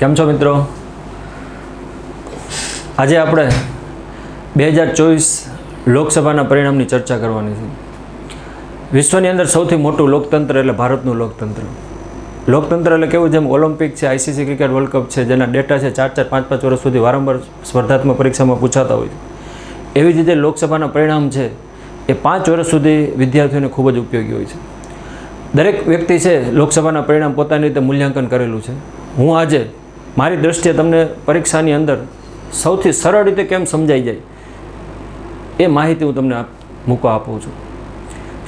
કેમ છો મિત્રો? આજે આપણે બે હજાર ચોવીસ લોકસભાના પરિણામની ચર્ચા કરવાની છે. વિશ્વની અંદર સૌથી મોટું લોકતંત્ર એટલે ભારતનું લોકતંત્ર. લોકતંત્ર એટલે કેવું? જેમ ઓલિમ્પિક છે, આઈસીસી ક્રિકેટ વર્લ્ડ કપ છે, જેના ડેટા છે ચાર ચાર, પાંચ પાંચ વર્ષ સુધી વારંવાર સ્પર્ધાત્મક પરીક્ષામાં પૂછાતા હોય છે. એવી જ રીતે લોકસભાના પરિણામ છે, એ પાંચ વર્ષ સુધી વિદ્યાર્થીઓને ખૂબ જ ઉપયોગી હોય છે. દરેક વ્યક્તિ છે લોકસભાના પરિણામ પોતાની રીતે મૂલ્યાંકન કરેલું છે. હું આજે મારી દ્રષ્ટિએ તમને પરીક્ષાની અંદર સૌથી સરળ રીતે કેમ સમજાઈ જાય એ માહિતી હું તમને મૂકવા આપું છું.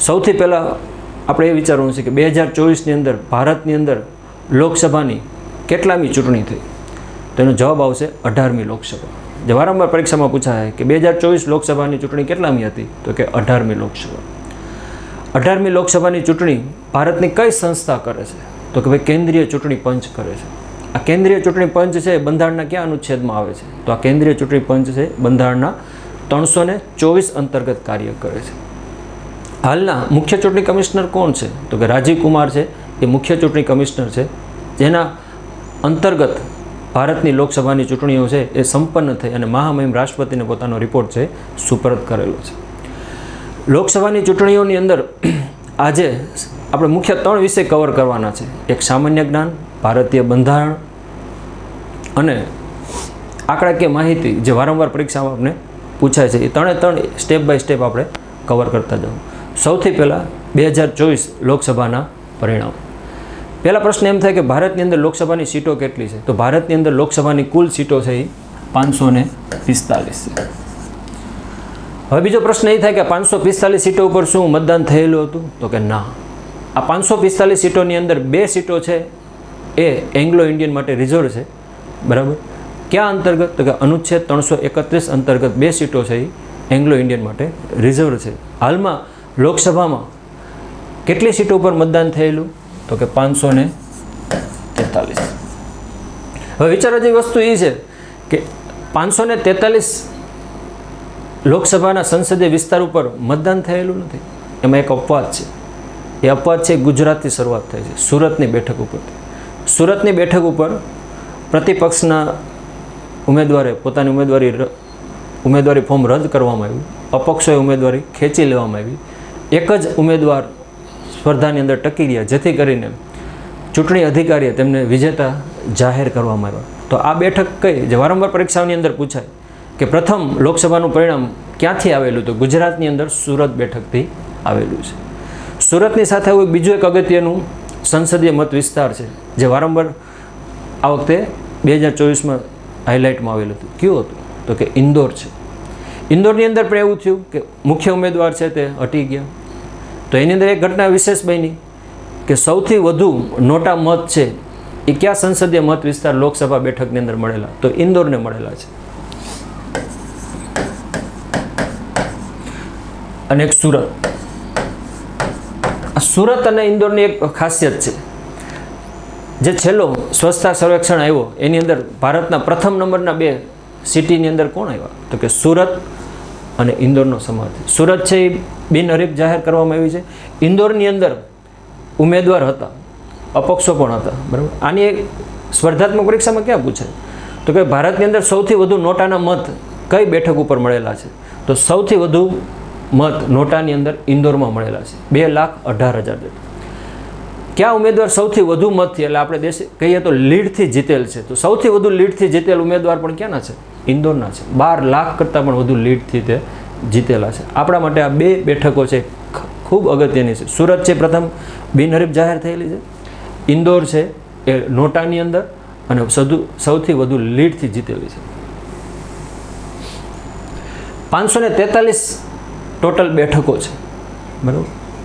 સૌથી પહેલાં આપણે એ વિચારવાનું છે કે બે હજાર ચોવીસની અંદર ભારતની અંદર લોકસભાની કેટલામી ચૂંટણી થઈ? તેનો જવાબ આવશે અઢારમી લોકસભા. જે વારંવાર પરીક્ષામાં પૂછાય કે બે હજાર ચોવીસ લોકસભાની ચૂંટણી કેટલામી હતી? તો કે અઢારમી લોકસભા. અઢારમી લોકસભાની ચૂંટણી ભારતની કઈ સંસ્થા કરે છે? તો કે ભાઈ કેન્દ્રીય ચૂંટણી પંચ કરે છે. આ કેન્દ્રીય ચૂંટણી પંચ છે બંધારણના કયા અનુચ્છેદમાં આવે છે? તો આ કેન્દ્રીય ચૂંટણી પંચ છે બંધારણના ત્રણસો ને ચોવીસ અંતર્ગત કાર્ય કરે છે. હાલના મુખ્ય ચૂંટણી કમિશનર કોણ છે? તો કે રાજીવ કુમાર છે, એ મુખ્ય ચૂંટણી કમિશનર છે. જેના અંતર્ગત ભારતની લોકસભાની ચૂંટણીઓ છે, એ સંપન્ન થઈ અને મહામહિમ રાષ્ટ્રપતિને પોતાનો રિપોર્ટ છે, સુપરત કરેલો છે. લોકસભાની ચૂંટણીઓની અંદર આજે આપણે મુખ્ય ત્રણ વિષય કવર કરવાના છે. એક સામાન્ય જ્ઞાન, ભારતીય બંધારણ અને આંકડાકીય માહિતી જે વારંવાર પરીક્ષામાં આપણે પૂછાય છે. એ ત્રણે ત્રણ સ્ટેપ બાય સ્ટેપ આપણે કવર કરતા જાઉં. સૌથી પહેલાં બે હજાર ચોવીસ લોકસભાના પરિણામ. પહેલા પ્રશ્ન એમ થાય કે ભારતની અંદર લોકસભાની સીટો કેટલી છે? તો ભારતની અંદર લોકસભાની કુલ સીટો છે એ પાંચસો ને પિસ્તાલીસ છે. હવે બીજો પ્રશ્ન એ થાય કે પાંચસો પિસ્તાલીસ સીટો ઉપર શું મતદાન થયેલું હતું? તો કે ના. આ પાંચસો પિસ્તાલીસ સીટોની અંદર બે સીટો છે, એ એંગ્લો ઇન્ડિયન માટે રિઝર્વ છે. બરાબર? ક્યાં અંતર્ગત? તો કે અનુચ્છેદ ત્રણસો એકત્રીસ અંતર્ગત બે સીટો છે એ એંગ્લો ઇન્ડિયન માટે રિઝર્વ છે. હાલમાં લોકસભામાં કેટલી સીટો ઉપર મતદાન થયેલું? તો કે પાંચસો ને તેતાલીસ. હવે વિચારવા જેવી વસ્તુ એ છે કે પાંચસો ને તેતાલીસ લોકસભાના સંસદીય વિસ્તાર ઉપર મતદાન થયેલું નથી. એમાં એક અપવાદ છે. એ અપવાદ છે ગુજરાતથી શરૂઆત થાય છે, સુરતની બેઠક ઉપર. સુરતની બેઠક ઉપર પ્રતિપક્ષના ઉમેદવારે, પોતાની ઉમેદવારી ઉમેદવારી ફોર્મ રદ કરવામાં આવ્યું અપક્ષોએ ઉમેદવારી ખેંચી લેવામાં આવી. એક જ ઉમેદવાર સ્પર્ધાની અંદર ટકી રહ્યા, જેથી કરીને ચૂંટણી અધિકારીએ તેમને વિજેતા જાહેર કરવામાં આવ્યા તો આ બેઠક કઈ? જે વારંવાર પરીક્ષાઓની અંદર પૂછાય. કે પ્રથમ લોકસભાનું પરિણામ ક્યાંથી આવેલું? તો ગુજરાતની અંદર સુરત બેઠકથી આવેલું છે. સુરતની સાથે એવું બીજું એક અગત્યનું સંસદીય મત વિસ્તાર છે, જે વારંવાર આ વખતે બે હજાર ચોવીસમાં હાઇલાઇટમાં આવેલું હતું. કયું હતું? તો કે ઇન્દોર છે. ઇન્દોરની અંદર પણ એવું થયું કે મુખ્ય ઉમેદવાર છે તે હટી ગયા. તો એની અંદર એક ઘટના વિશેષ બની કે સૌથી વધુ નોટા મત છે એ કયા સંસદીય મત વિસ્તાર લોકસભા બેઠકની અંદર મળેલા? તો ઇન્દોરને મળેલા છે. અને એક સુરત. સુરત અને ઇન્દોરની એક ખાસિયત છે. જે છેલ્લો સ્વચ્છતા સર્વેક્ષણ આવ્યો, એની અંદર ભારતના પ્રથમ નંબરના બે સિટીની અંદર કોણ આવ્યા? તો કે સુરત અને ઇન્દોરનો સમાવેશ સુરત છે એ બિનહરીફ જાહેર કરવામાં આવી છે. ઇન્દોરની અંદર ઉમેદવાર હતા, અપક્ષો પણ હતા, બરાબર? આની એક સ્પર્ધાત્મક પરીક્ષામાં ક્યાં પૂછાય? તો કે ભારતની અંદર સૌથી વધુ નોટાના મત કઈ બેઠક ઉપર મળેલા છે? તો સૌથી વધુ મત નોટાની અંદર ઇન્દોરમાં મળેલા છે. બે લાખ અઢાર હજાર ક્યાં ઉમેદવાર સૌથી વધુ મતથી એટલે આપણે દેશ કહીએ તો લીડથી જીતેલ છે. તો સૌથી વધુ લીડથી જીતેલ ઉમેદવાર પણ ક્યાંના છે? ઇન્દોરના છે. બાર લાખ કરતાં પણ વધુ લીડથી તે જીતેલા છે. આપણા માટે આ બે બેઠકો છે ખૂબ અગત્યની છે. સુરત છે પ્રથમ, બિનહરીફ જાહેર થયેલી છે. ઇન્દોર છે એ નોટાની અંદર અને સધુ સૌથી વધુ લીડથી જીતેલી છે. પાંચસો ને તેતાલીસ ટોટલ બેઠકો છે. બરાબર?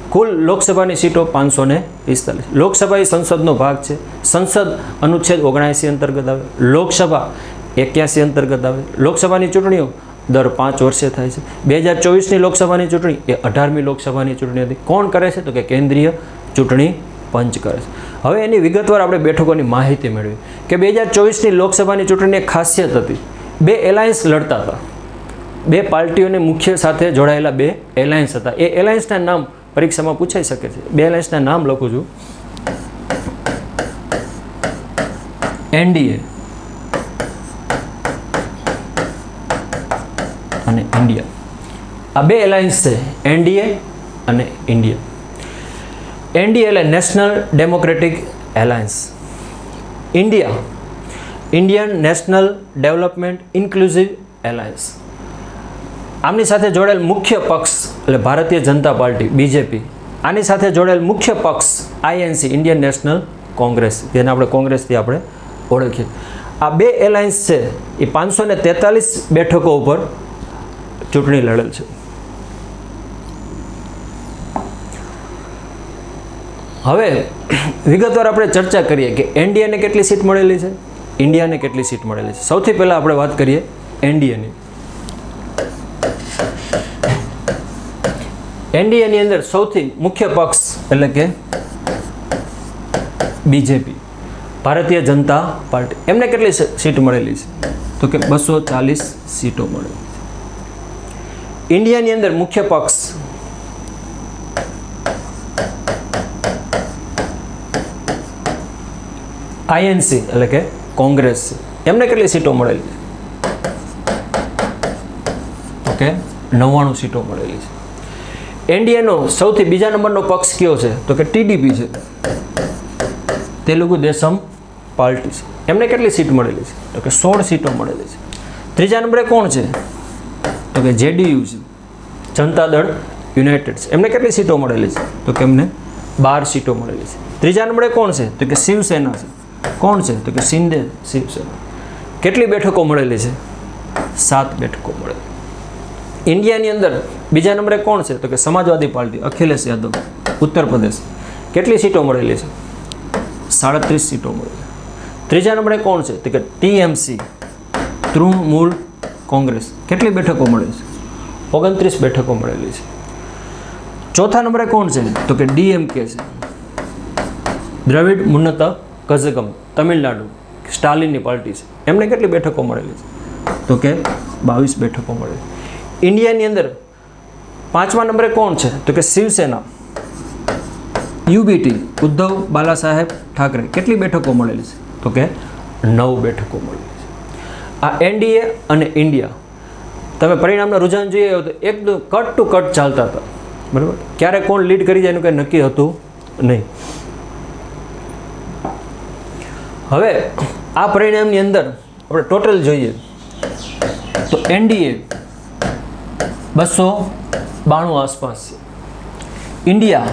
કુલ લોકસભાની સીટો પાંચસો ને પિસ્તાલીસ. લોકસભા એ સંસદનો ભાગ છે. સંસદ અનુચ્છેદ ઓગણએંસી અંતર્ગત આવે. લોકસભા એક્યાસી અંતર્ગત આવે. લોકસભાની ચૂંટણીઓ દર પાંચ વર્ષે થાય છે. બે હજાર ચોવીસની લોકસભાની ચૂંટણી એ અઢારમી લોકસભાની ચૂંટણી હતી. કોણ કરે છે? તો કે કેન્દ્રીય ચૂંટણી પંચ કરે છે. હવે એની વિગતવાર આપણે બેઠકોની માહિતી મેળવી. કે બે હજાર ચોવીસની લોકસભાની ચૂંટણીની ખાસિયત હતી. બે એલાયન્સ લડતા હતા. બે પાર્ટીઓને મુખ્ય સાથે જોડાયેલા બે એલાયન્સ હતા. એ એલાયન્સના નામ પરીક્ષામાં પૂછાઈ શકે છે. બે એલાયન્સના નામ લખું છું. એનડીએ અને ઇન્ડિયા. આ બે એલાયન્સ છે, એનડીએ અને ઇન્ડિયા. એનડીએ એટલે national democratic alliance India, Indian national development inclusive alliance આમની સાથે જોડેલ મુખ્ય પક્ષ એટલે ભારતીય જનતા પાર્ટી, બીજેપી. આની સાથે જોડેલ મુખ્ય પક્ષ આઈએનસી, ઇન્ડિયન નેશનલ કોંગ્રેસ, જેને આપણે કોંગ્રેસથી આપણે ઓળખીએ. આ બે એલાયન્સ છે, એ પાંચસો ને તેતાલીસ બેઠકો ઉપર ચૂંટણી લડેલ છે. હવે, વિગતવાર આપણે ચર્ચા કરીએ કે એનડીએને કેટલી સીટ મળેલી છે? ઇન્ડિયાને કેટલી સીટ મળેલી છે? સૌથી પહેલાં આપણે વાત કરીએ એનડીએની. એનડીએની અંદર સૌથી મુખ્ય પક્ષ એટલે કે બીજેપી, ભારતીય જનતા પાર્ટી. એમને કેટલી સીટ મળેલી છે? તો કે બસો ચાલીસ સીટો મળેલી છે. ઇન્ડિયાની અંદર મુખ્ય પક્ષ આઈએનસી એટલે કે કોંગ્રેસ એમને કેટલી સીટો મળેલી છે? ઓકે નવ્વાણું સીટો મળેલી છે. એનડીએનો સૌથી બીજા નંબરનો પક્ષ કયો છે? તો કે ટીડીપી છે. તેલુગુ દેશમ પાર્ટી છે. એમને કેટલી સીટ મળેલી છે? તો કે સોળ સીટો મળેલી છે. ત્રીજા નંબરે કોણ છે? તો કે જેડીયુ છે. જનતા દળ યુનાઇટેડ છે. એમને કેટલી સીટો મળેલી છે? તો કે એમને બાર સીટો મળેલી છે. ત્રીજા નંબરે કોણ છે? તો કે શિવસેના છે. કોણ છે? તો કે શિંદે શિવસેના. કેટલી બેઠકો મળેલી છે? સાત બેઠકો મળેલી. ઇન્ડિયાની અંદર બીજા નંબરે કોણ છે? તો કે સમાજવાદી પાર્ટી, અખિલેશ યાદવ ઉત્તર પ્રદેશ કેટલી સીટો મળેલી છે? સાડત્રીસ સીટો મળેલી ત્રીજા નંબરે કોણ છે? તો કે ટીએમસી, તૃણમૂલ કોંગ્રેસ. કેટલી બેઠકો મળે છે? ઓગણત્રીસ બેઠકો મળેલી છે. ચોથા નંબરે કોણ છે? તો કે ડીએમકે છે. દ્રવિડ મુન્નત કઝગમ, તમિલનાડુ, સ્ટાલિનની પાર્ટી છે. એમને કેટલી બેઠકો મળેલી છે? તો કે બાવીસ બેઠકો મળેલી ઇન્ડિયાની અંદર પાંચમા નંબરે કોણ છે? તો કે શિવસેના. યુબીટી ઉદ્ધવ બાલા સાહેબ ઠાકરે કેટલી બેઠકો મળેલી છે? તો કે નવ બેઠકો મળેલી છે. આ એનડીએ અને ઇન્ડિયા, તમે પરિણામના રુઝાન જોઈએ તો એકદમ કટ ટુ કટ ચાલતા હતા. બરાબર? ક્યારે કોણ લીડ કરી જાય એનું કંઈ નક્કી હતું નહીં. હવે, આ પરિણામની અંદર આપણે ટોટલ જોઈએ. તો એનડીએ બસો બાણું આસપાસ. ઇન્ડિયા.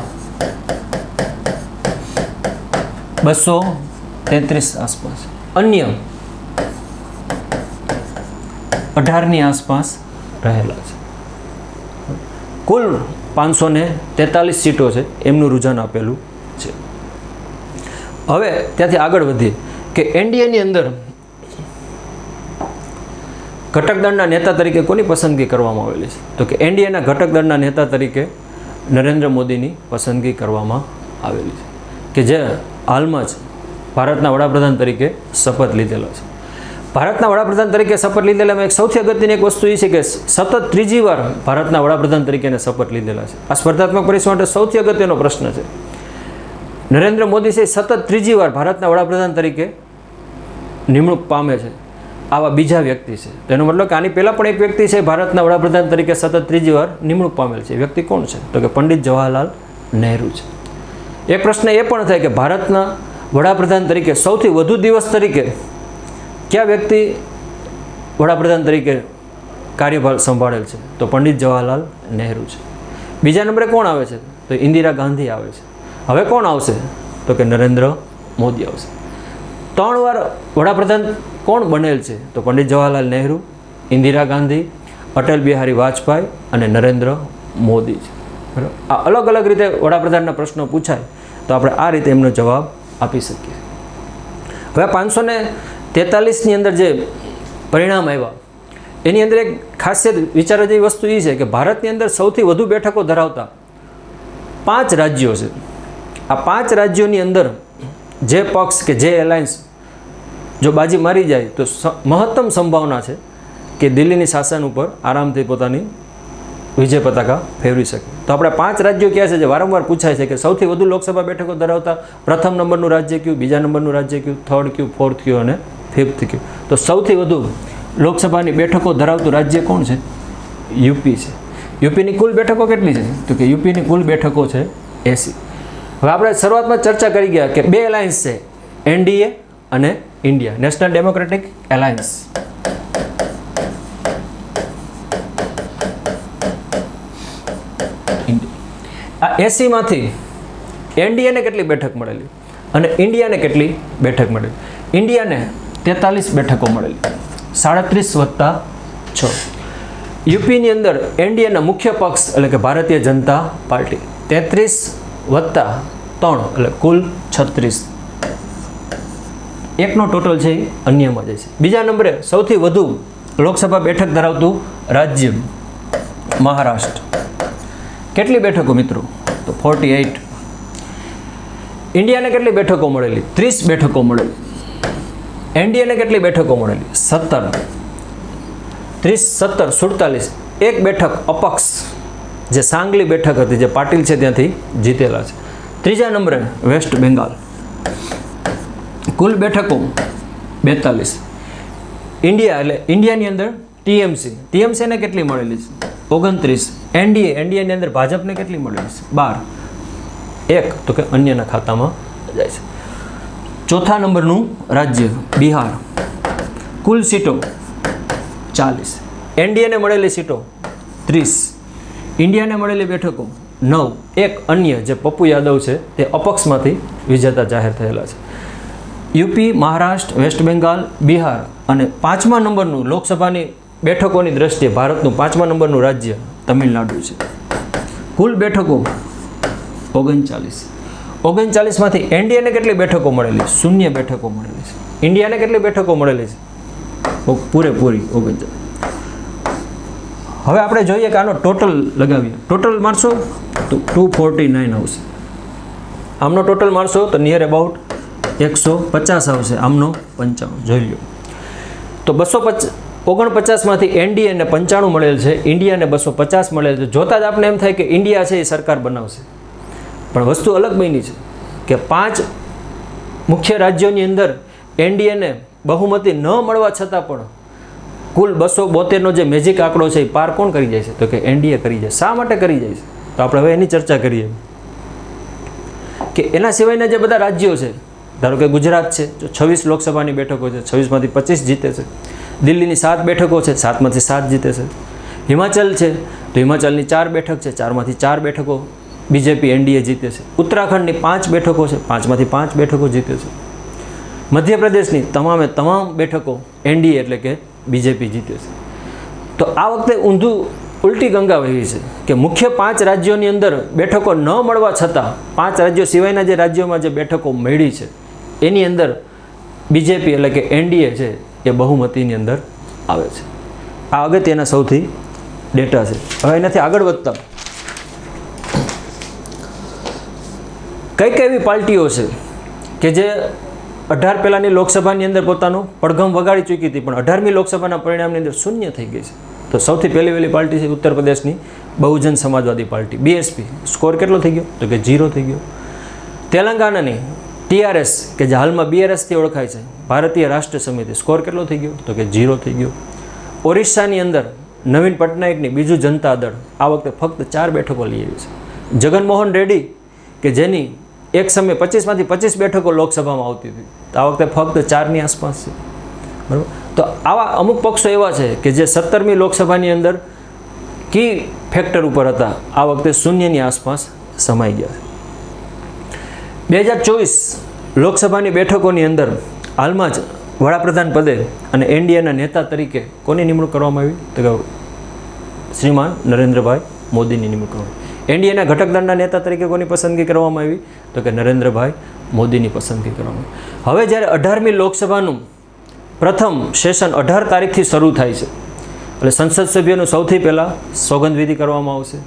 બસો તેત્રીસ આસપાસ. અન્ય. અઢારની આસપાસ રહેલા છે. કુલ પાંચસો ને તેતાલીસ સીટો છે, એમનું રુઝાન આપેલું છે. હવે ત્યાંથી આગળ વધીએ કે એનડીએની અંદર ઘટક દળના નેતા તરીકે કોની પસંદગી કરવામાં આવેલી છે? તો કે એનડીએના ઘટક દળના નેતા તરીકે નરેન્દ્ર મોદીની પસંદગી કરવામાં આવેલી છે. કે જે હાલમાં જ ભારતના વડાપ્રધાન તરીકે શપથ લીધેલા છે. ભારતના વડાપ્રધાન તરીકે શપથ લીધેલામાં એક સૌથી અગત્યની એક વસ્તુ એ છે કે સતત ત્રીજી વાર ભારતના વડાપ્રધાન તરીકે શપથ લીધેલા છે. આ સ્પર્ધાત્મક પરીક્ષા માટે સૌથી અગત્યનો પ્રશ્ન છે. નરેન્દ્ર મોદી છે સતત ત્રીજી વાર ભારતના વડાપ્રધાન તરીકે નિમણૂક પામે છે. આવા બીજા વ્યક્તિ છે. તેનો મતલબ કે આની પહેલાં પણ એક વ્યક્તિ છે, ભારતના વડાપ્રધાન તરીકે સતત ત્રીજી વાર નિમણૂક પામેલ છે. વ્યક્તિ કોણ છે? તો કે પંડિત જવાહરલાલ નહેરુ છે. એક પ્રશ્ન એ પણ થાય કે ભારતના વડાપ્રધાન તરીકે સૌથી વધુ દિવસ તરીકે કયા વ્યક્તિ વડાપ્રધાન તરીકે કાર્યભાર સંભાળેલ છે? તો પંડિત જવાહરલાલ નહેરુ છે. બીજા નંબરે કોણ આવે છે? તો ઇન્દિરા ગાંધી આવે છે. હવે કોણ આવશે? તો કે નરેન્દ્ર મોદી આવશે. ત્રણ વાર વડાપ્રધાન કોણ બનેલ છે? તો પંડિત જવાહરલાલ નહેરુ, ઇન્દિરા ગાંધી, અટલ બિહારી વાજપેયી અને નરેન્દ્ર મોદી છે. બરાબર? આ અલગ અલગ રીતે વડાપ્રધાનના પ્રશ્નો પૂછાય, તો આપણે આ રીતે એમનો જવાબ આપી શકીએ. હવે પાંચસો ને તેતાલીસની અંદર જે પરિણામ આવ્યા, એની અંદર એક ખાસિયત વિચારવા જેવી વસ્તુ એ છે કે ભારતની અંદર સૌથી વધુ બેઠકો ધરાવતા પાંચ રાજ્યો છે. આ પાંચ રાજ્યોની અંદર જે પક્ષ કે જે એલાયન્સ જો બાજી મારી જાય તો મહત્તમ સંભાવના છે કે દિલ્હીની શાસન ઉપર આરામથી પોતાની વિજય પતાકા ફેરવી શકે. તો આપણે પાંચ રાજ્યો ક્યાં છે જે વારંવાર પૂછાય છે કે સૌથી વધુ લોકસભા બેઠકો ધરાવતા પ્રથમ નંબરનું રાજ્ય કયું, બીજા નંબરનું રાજ્ય કયું, થર્ડ કયું, ફોર્થ કયું અને ફિફ્થ કયું. તો સૌથી વધુ લોકસભાની બેઠકો ધરાવતું રાજ્ય કોણ છે? યુપી છે. યુપીની કુલ બેઠકો કેટલી છે? તો કે યુપીની કુલ બેઠકો છે એસી. હવે આપણે શરૂઆતમાં ચર્ચા કરી ગયા કે બે એલાયન્સ છે, એનડીએ અને ઇન્ડિયા નેશનલ ડેમોક્રેટિક એલાયન્સ આ એસીમાંથી એનડીએને કેટલી બેઠક મળેલી? અને ઇન્ડિયાને કેટલી બેઠક મળેલી? ઇન્ડિયાને તેતાલીસ બેઠકો મળેલી. સાડત્રીસ વત્તા છ. યુપીની અંદર એનડીએના મુખ્ય પક્ષ એટલે કે ભારતીય જનતા પાર્ટી. તેત્રીસ વત્તા ત્રણ એટલે કુલ છત્રીસ. એકનો ટોટલ છે એ અન્યમાં જાય છે. બીજા નંબરે સૌથી વધુ લોકસભા બેઠક ધરાવતું રાજ્ય મહારાષ્ટ્ર. કેટલી બેઠકો મિત્રો? તો ફોર્ટી એઇટ ઇન્ડિયાને કેટલી બેઠકો મળેલી? ત્રીસ બેઠકો મળેલી. એનડીએને કેટલી બેઠકો મળેલી? સત્તર. ત્રીસ, સત્તર, સુડતાલીસ. એક બેઠક અપક્ષ. જે સાંગલી બેઠક હતી, જે પાટીલ છે ત્યાંથી જીતેલા છે. ત્રીજા નંબરે વેસ્ટ બેંગાલ. કુલ બેઠકો બેતાલીસ. ઇન્ડિયા એટલે ઇન્ડિયાની અંદર ટીએમસી. ટીએમસીને કેટલી મળેલી છે? ઓગણત્રીસ. એનડીએ, એનડીએની અંદર ભાજપને કેટલી મળેલી છે? બાર. એક. તો કે અન્યના ખાતામાં જાય છે. ચોથા નંબરનું રાજ્ય બિહાર. કુલ સીટો ચાલીસ. એનડીએને મળેલી સીટો ત્રીસ. ઇન્ડિયાને મળેલી બેઠકો નવ. એક અન્ય, જે પપ્પુ યાદવ છે, તે અપક્ષમાંથી વિજેતા જાહેર થયેલા છે. UP, Maharashtra, West Bengal, Bihar અને પાંચમા નંબરનું લોકસભાની બેઠકોની દ્રષ્ટિએ ભારતનું પાંચમા નંબરનું રાજ્ય તમિલનાડુ છે. કુલ બેઠકો ઓગણચાલીસ. ઓગણચાલીસમાંથી એનડીએને કેટલી બેઠકો મળેલી? શૂન્ય બેઠકો મળેલી છે. ઇન્ડિયાને કેટલી બેઠકો મળેલી છે? પૂરેપૂરી ઓગણચાલીસ. હવે આપણે જોઈએ કે આનો ટોટલ લગાવીએ. ટોટલ મારશો તો ટુ ફોર્ટી નાઇન આવશે. આમનો ટોટલ મારશો તો નિયર અબાઉટ એકસો પચાસ આવશે. આમનો પંચાણું. જોઈ લો તો બસો પચ ઓગણપચાસમાંથી એનડીએને પંચાણું મળેલ છે. ઇન્ડિયાને બસો પચાસ મળેલ છે. જોતાં જ આપણે એમ થાય કે ઇન્ડિયા છે એ સરકાર બનાવશે. પણ વસ્તુ અલગ બની છે કે પાંચ મુખ્ય રાજ્યોની અંદર એનડીએને બહુમતી ન મળવા છતાં પણ કુલ બસો બોતેરનો જે મેજિક આંકડો છે એ પાર કોણ કરી જાય છે? તો કે એનડીએ કરી જાય. શા માટે કરી જાય છે? તો આપણે હવે એની ચર્ચા કરીએ. કે એના સિવાયના જે બધા રાજ્યો છે ધારો કે ગુજરાત છે જો છવ્વીસ લોકસભાની બેઠકો છે, છવ્વીસમાંથી પચીસ જીતે છે. દિલ્હીની સાત બેઠકો છે, સાતમાંથી સાત જીતે છે. હિમાચલ છે, તો હિમાચલની ચાર બેઠક છે, ચારમાંથી ચાર બેઠકો બીજેપી, એનડીએ જીતે છે. ઉત્તરાખંડની પાંચ બેઠકો છે, પાંચમાંથી પાંચ બેઠકો જીતે છે. મધ્યપ્રદેશની તમામે તમામ બેઠકો એનડીએ એટલે કે બીજેપી જીતે છે. તો આ વખતે ઊંધું ઉલટી ગંગા વહી છે કે મુખ્ય પાંચ રાજ્યોની અંદર બેઠકો ન મળવા છતાં પાંચ રાજ્યો સિવાયના જે રાજ્યોમાં જે બેઠકો મળી છે એની અંદર બીજેપી એટલે કે એનડીએ છે, એ બહુમતીની અંદર આવે છે. આ અગત્યના સૌથી ડેટા છે. હવે એનાથી આગળ વધતા. કઈ કઈ એવી પાર્ટીઓ છે કે જે અઢાર પહેલાંની લોકસભાની અંદર પોતાનું પડઘમ વગાડી ચૂકી હતી, પણ અઢારમી લોકસભાના પરિણામની અંદર શૂન્ય થઈ ગઈ છે. તો સૌથી પહેલી વહેલી પાર્ટી છે ઉત્તર પ્રદેશની Bahujan Samajwadi party BSP score કેટલો થઈ ગયો? તો કે ઝીરો થઈ ગયો. તેલંગાણાની ટીઆરએસ કે જે હાલમાં બીઆરએસથી ઓળખાય છે, ભારતીય રાષ્ટ્ર સમિતિ, સ્કોર કેટલો થઈ ગયો? તો કે ઝીરો થઈ ગયો. ઓરિસ્સાની અંદર નવીન પટનાયકની બીજું જનતા દળ આ વખતે ફક્ત ચાર બેઠકો લઈ આવી છે. જગનમોહન રેડ્ડી કે જેની એક સમયે પચીસમાંથી પચીસ બેઠકો લોકસભામાં આવતી હતી. તો આ વખતે ફક્ત ચારની આસપાસ છે. બરાબર? તો આવા અમુક પક્ષો એવા છે કે જે સત્તરમી લોકસભાની અંદર કી ફેક્ટર ઉપર હતા, આ વખતે શૂન્યની આસપાસ સમાઈ ગયા છે. બે હજાર ચોવીસ લોકસભાની બેઠકોની અંદર હાલમાં જ વડાપ્રધાન પદે અને એનડીએના નેતા તરીકે કોની નિમણૂક કરવામાં આવી? તો કે શ્રીમાન નરેન્દ્રભાઈ મોદીની નિમણૂક કરવામાં એનડીએના ઘટક દળના નેતા તરીકે કોની પસંદગી કરવામાં આવી? તો કે નરેન્દ્રભાઈ મોદીની પસંદગી કરવામાં આવી. હવે જ્યારે અઢારમી લોકસભાનું પ્રથમ સેશન અઢાર તારીખથી શરૂ થાય છે, એટલે સંસદ સભ્યોનું સૌથી પહેલાં સોગંદવિધિ કરવામાં આવશે.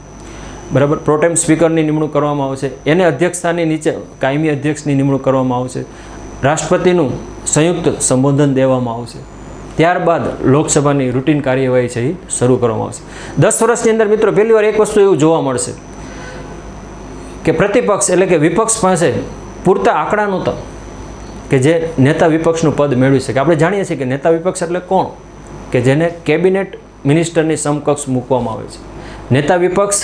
બરાબર? પ્રોટેમ સ્પીકરની નિમણૂક કરવામાં આવશે. એને અધ્યક્ષતાની નીચે કાયમી અધ્યક્ષની નિમણૂક કરવામાં આવશે. રાષ્ટ્રપતિનું સંયુક્ત સંબોધન દેવામાં આવશે. ત્યારબાદ લોકસભાની રૂટીન કાર્યવાહી છે એ શરૂ કરવામાં આવશે. દસ વર્ષની અંદર મિત્રો, પહેલી વાર એક વસ્તુ એવું જોવા મળશે કે પ્રતિપક્ષ એટલે કે વિપક્ષ પાસે પૂરતા આંકડા નહોતા કે જે નેતા વિપક્ષનું પદ મેળવી શકે. આપણે જાણીએ છીએ કે નેતા વિપક્ષ એટલે કોણ? કે જેને કેબિનેટ મિનિસ્ટરની સમકક્ષ મૂકવામાં આવે છે. નેતા વિપક્ષ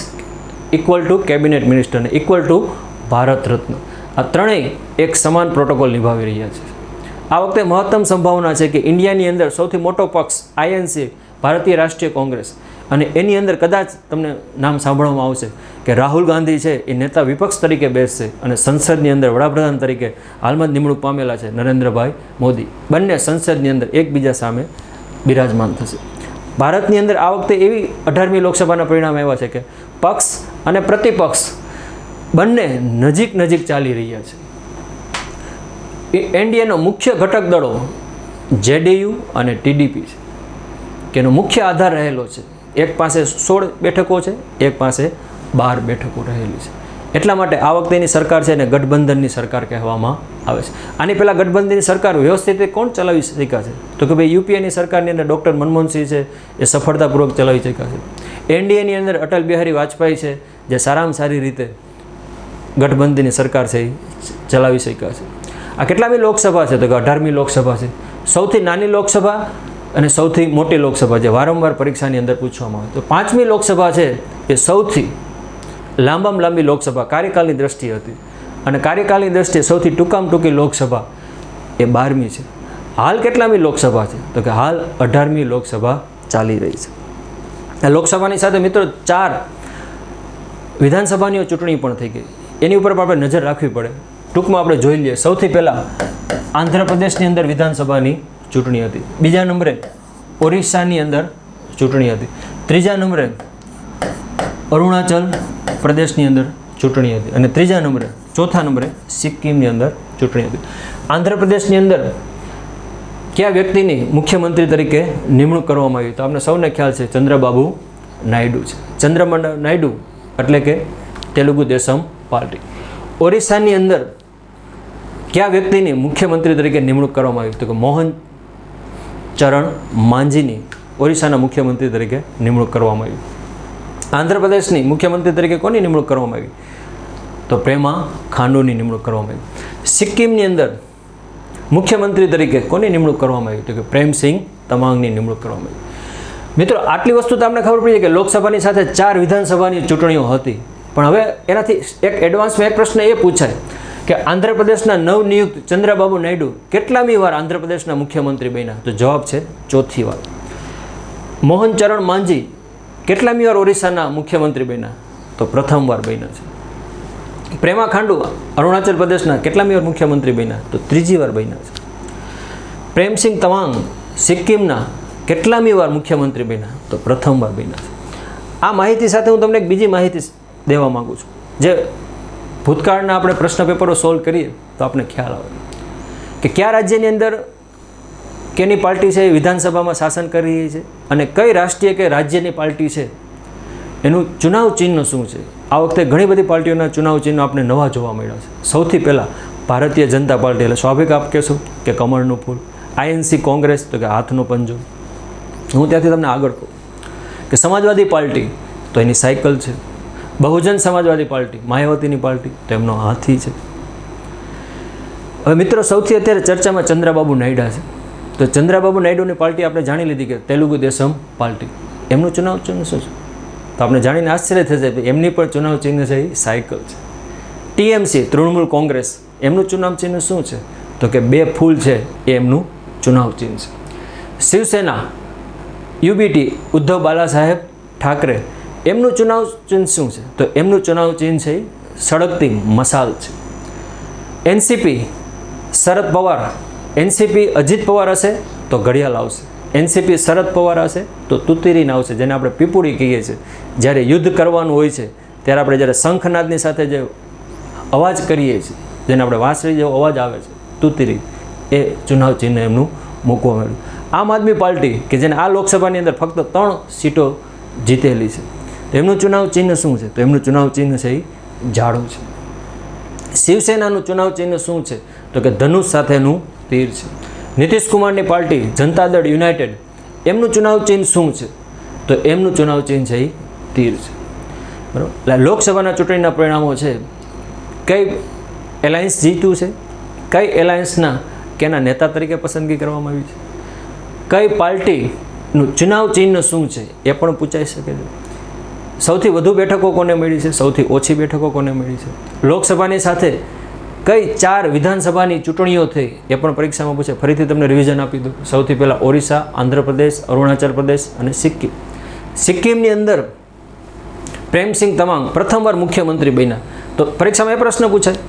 ઇક્વલ ટુ કેબિનેટ મિનિસ્ટરને ઇક્વલ ટુ ભારત રત્ન. આ ત્રણેય એક સમાન પ્રોટોકોલ નિભાવી રહ્યા છે. આ વખતે મહત્તમ સંભાવના છે કે ઇન્ડિયાની અંદર સૌથી મોટો પક્ષ આઈએનસી ભારતીય રાષ્ટ્રીય કોંગ્રેસ. અને એની અંદર કદાચ તમને નામ સાંભળવામાં આવશે કે રાહુલ ગાંધી છે, એ નેતા વિપક્ષ તરીકે બેસશે અને સંસદની અંદર વડાપ્રધાન તરીકે હાલમાં જ નિમણૂક પામેલા છે નરેન્દ્રભાઈ મોદી. બંને સંસદની અંદર એકબીજા સામે બિરાજમાન થશે. ભારતની અંદર આ વખતે એવી અઢારમી લોકસભાના પરિણામ આવ્યા છે કે પક્ષ અને પ્રતિપક્ષ બંને નજીક નજીક ચાલી રહ્યા છે. એનડીએનો મુખ્ય ઘટક દળો જેડીયુ અને ટીડીપી છે, કે મુખ્ય આધાર રહેલો છે. એક પાસે સોળ બેઠકો છે, એક પાસે બાર બેઠકો રહેલી છે. એટલા માટે આ વખતેની સરકાર છે એને ગઠબંધનની સરકાર કહેવામાં આવે છે. આની પહેલાં ગઠબંધનની સરકાર વ્યવસ્થિત કોણ ચલાવી શક્યા છે? તો કે ભાઈ યુપીએની સરકારની અંદર ડૉક્ટર મનમોહનસિંહ છે, એ સફળતાપૂર્વક ચલાવી શક્યા છે. એનડીએની અંદર અટલ બિહારી વાજપેયી છે, જે સારામાં સારી રીતે ગઠબંધનની સરકાર છે, એ ચલાવી શક્યા છે. આ કેટલામી લોકસભા છે? તો કે અઢારમી લોકસભા છે. સૌથી નાની લોકસભા અને સૌથી મોટી લોકસભા જે વારંવાર પરીક્ષાની અંદર પૂછવામાં આવે. તો પાંચમી લોકસભા છે, એ સૌથી લાંબામાં લાંબી લોકસભા કાર્યકાળની દ્રષ્ટિએ હતી. અને કાર્યકાળની દ્રષ્ટિએ સૌથી ટૂંકામાં ટૂંકી લોકસભા એ બારમી છે. હાલ કેટલામી લોકસભા છે? તો કે હાલ અઢારમી લોકસભા ચાલી રહી છે. લોકસભાની સાથે મિત્રો ચાર વિધાનસભાની ચૂંટણી પણ થઈ ગઈ. એની ઉપર પણ આપણે નજર રાખવી પડે. ટૂંકમાં આપણે જોઈ લઈએ. સૌથી પહેલાં આંધ્રપ્રદેશની અંદર વિધાનસભાની ચૂંટણી હતી. બીજા નંબરે ઓરિસ્સાની અંદર ચૂંટણી હતી. ત્રીજા નંબરે અરુણાચલ પ્રદેશની અંદર ચૂંટણી હતી અને ત્રીજા નંબરે, ચોથા નંબરે સિક્કિમની અંદર ચૂંટણી હતી. આંધ્રપ્રદેશની અંદર કયા વ્યક્તિની મુખ્યમંત્રી તરીકે નિમણૂક કરવામાં આવી? તો આપણે સૌને ખ્યાલ છે, ચંદ્રબાબુ નાયડુ છે. ચંદ્રબાબુ નાયડુ એટલે કે તેલુગુ દેશમ પાર્ટી. ઓરિસ્સાની અંદર કયા વ્યક્તિની મુખ્યમંત્રી તરીકે નિમણૂક કરવામાં આવી? તો કે મોહન ચરણ માંઝીની ઓરિસ્સાના મુખ્યમંત્રી તરીકે નિમણૂક કરવામાં આવી. આંધ્રપ્રદેશની મુખ્યમંત્રી તરીકે કોની નિમણૂક કરવામાં આવી? તો પ્રેમા ખાંડુની નિમણૂક કરવામાં આવી. સિક્કિમની અંદર મુખ્યમંત્રી તરીકે કોની નિમણૂક કરવામાં આવી? તો કે પ્રેમસિંહ તમાંગની નિમણૂક કરવામાં આવી. મિત્રો, આટલી વસ્તુ તો આપણે ખબર પડી કે લોકસભાની સાથે ચાર વિધાનસભાની ચૂંટણીઓ હતી. પણ હવે એનાથી એક એડવાન્સમાં એક પ્રશ્ન એ પૂછાય કે આંધ્રપ્રદેશના નવનિયુક્ત ચંદ્રબાબુ નાયડુ કેટલામી વાર આંધ્રપ્રદેશના મુખ્યમંત્રી બન્યા? તો જવાબ છે ચોથી વાર. મોહન ચરણ માંઝી કેટલામી વાર ઓરિસ્સાના મુખ્યમંત્રી બન્યા? તો પ્રથમ વાર બન્યા છે. પ્રેમા ખાંડુ, અરુણાચલ પ્રદેશના કેટલામી વાર મુખ્યમંત્રી બન્યા? તો ત્રીજી વાર બન્યા છે. પ્રેમસિંહ તવાંગ, સિક્કિમના કેટલામી વાર મુખ્યમંત્રી બન્યા? તો પ્રથમ વાર બન્યા છે. આ માહિતી સાથે હું તમને એક બીજી માહિતી દેવા માગું છું. જે ભૂતકાળના આપણે પ્રશ્ન પેપરો સોલ્વ કરીએ તો આપણે ખ્યાલ આવે. કે કયા રાજ્યની અંદર કેની પાર્ટી છે એ વિધાનસભામાં શાસન કરી રહી છે અને કઈ રાષ્ટ્રીય કે રાજ્યની પાર્ટી છે, એનું ચુનાવ ચિહ્ન શું છે? આ વખતે ઘણી બધી પાર્ટીઓના ચુનાવ ચિહ્નો આપણે નવા જોવા મળ્યા છે. સૌથી પહેલાં ભારતીય જનતા પાર્ટી, એટલે સ્વાભાવિક આપ કહેશો કે કમળનું ફૂલ? આઈએનસી કોંગ્રેસ, તો કે હાથનો પંજો? હું ત્યાંથી તમને આગળ કહું કે સમાજવાદી પાર્ટી તો એની સાયકલ છે. બહુજન સમાજવાદી પાર્ટી, માયાવતીની પાર્ટી તો એમનો હાથી છે. હવે મિત્રો, સૌથી અત્યારે ચર્ચામાં ચંદ્રબાબુ નાયડા છે. તો ચંદ્રબાબુ નાયડુની પાર્ટી આપણે જાણી લીધી કે તેલુગુ દેશમ પાર્ટી. એમનું ચુનાવ ચિહ્ન શું છે? તો આપણે જાણીને આશ્ચર્ય થશે એમની પણ ચુનાવ ચિહ્ન છે એ સાયકલ છે. ટીએમસી, તૃણમૂલ કોંગ્રેસ, એમનું ચુનાવ ચિહ્ન શું છે? તો કે બે ફૂલ છે એ એમનું ચુનાવ ચિહ્ન છે. શિવસેના, યુબીટી, ઉદ્ધવ બાલા સાહેબ ઠાકરે, એમનું ચુનાવ ચિહ્ન શું છે? તો એમનું ચુનાવ ચિહ્ન છે સળગતી મસાલ છે. એનસીપી, શરદ પવાર એનસીપી અજીત પવાર હશે તો ઘડિયાળ આવશે. એનસીપી શરદ પવાર હશે તો તુતિરીન આવશે, જેને આપણે પીપુડી કહીએ છીએ. જ્યારે યુદ્ધ કરવાનું હોય છે, ત્યારે આપણે જ્યારે શંખનાદની સાથે જે અવાજ કરીએ છીએ, જેને આપણે વાંસળી જેવો અવાજ આવે છે, તુતિરી, એ ચુનાવ ચિહ્ન એમનું મૂકવામાં આવ્યું. આમ આદમી પાર્ટી કે જેને આ લોકસભાની અંદર ફક્ત ત્રણ સીટો જીતેલી છે, તો એમનું ચુનાવ ચિહ્ન શું છે? તો એમનું ચુનાવ ચિહ્ન છે એ ઝાડું છે. શિવસેનાનું ચુનાવ ચિહ્ન શું છે? તો કે ધનુષ સાથેનું તીર છે. નીતિશ કુમારની પાર્ટી, જનતા દળ, યુનાઇટેડ, એમનું ચુનાવ ચિહ્ન શું છે? તો એમનું ચુનાવ ચિહ્ન છે એ તીર છે. બરાબર? લોકસભાના ચૂંટણીના પરિણામો છે, કઈ એલાયન્સ જીત્યું છે? કઈ એલાયન્સના કેના નેતા તરીકે પસંદગી કરવામાં આવી છે? કઈ પાર્ટીનું ચુનાવ ચિહ્ન શું છે? એ પણ પૂછાઈ શકે છે. સૌથી વધુ બેઠકો કોને મળી છે? સૌથી ઓછી બેઠકો કોને મળી છે? લોકસભાની સાથે કઈ ચાર વિધાનસભાની ચૂંટણીઓ થઈ એ પણ પરીક્ષામાં પૂછે. ફરીથી તમને રિવિઝન આપી દઉં. સૌથી પહેલાં ઓરિસ્સા, આંધ્રપ્રદેશ, અરુણાચલ પ્રદેશ અને સિક્કિમ. સિક્કિમની અંદર પ્રેમસિંહ તમામ પ્રથમવાર મુખ્યમંત્રી બન્યા. તો પરીક્ષામાં એ પ્રશ્ન પૂછાય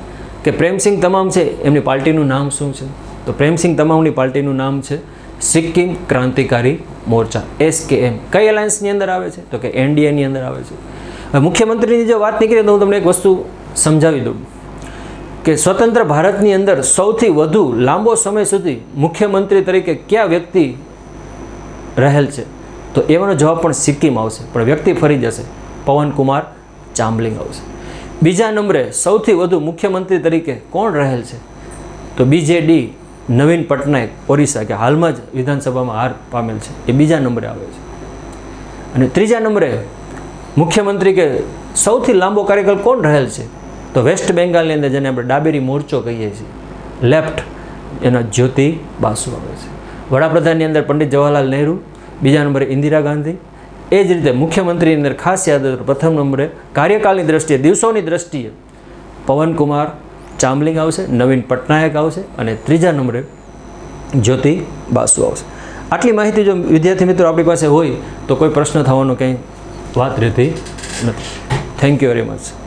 કે પ્રેમસિંહ તમામ છે, એમની પાર્ટીનું નામ શું છે? તો પ્રેમસિંહ તમામની પાર્ટીનું નામ છે સિક્કિમ ક્રાંતિકારી મોરચા એસ કે એમ કઈ એલાયન્સની અંદર આવે છે? તો કે એનડીએની અંદર આવે છે. મુખ્યમંત્રીની જો વાત નીકળે, તો હું તમને એક વસ્તુ સમજાવી દઉં. કે સ્વતંત્ર ભારતની અંદર સૌથી વધુ લાંબો સમય સુધી મુખ્યમંત્રી તરીકે કયા વ્યક્તિ રહેલ છે? તો એવાનો જવાબ પણ સિક્કિમ આવશે. પણ વ્યક્તિ ફરી જશે. પવનકુમાર ચાંબલિંગ આવશે. બીજા નંબરે સૌથી વધુ મુખ્યમંત્રી તરીકે કોણ રહેલ છે? તો બીજેડી નવીન પટનાયક, ઓરિસ્સા, કે હાલમાં જ વિધાનસભામાં હાર પામેલ છે. એ બીજા નંબરે આવે છે. અને ત્રીજા નંબરે મુખ્યમંત્રી કે સૌથી લાંબો કાર્યકાળ કોણ રહેલ છે? તો વેસ્ટ બેંગાલની અંદર જેને આપણે ડાબેરી મોરચો કહીએ છીએ, લેફ્ટ, એના જ્યોતિ બાસુ આવે છે. વડાપ્રધાનની અંદર પંડિત જવાહરલાલ નહેરુ, બીજા નંબરે ઇન્દિરા ગાંધી. એ જ રીતે મુખ્યમંત્રીની અંદર ખાસ યાદ પ્રથમ નંબરે કાર્યકાળની દ્રષ્ટિએ, દિવસોની દ્રષ્ટિએ પવનકુમાર ચામલિંગ આવશે નવીન પટનાયક આવશે અને ત્રીજા નંબરે જ્યોતિ બાસુ આવશે આટલી માહિતી જો વિદ્યાર્થી મિત્રો આપણી પાસે હોય તો કોઈ પ્રશ્ન થવાનો કંઈ વાત રહેતી નથી. Thank you very much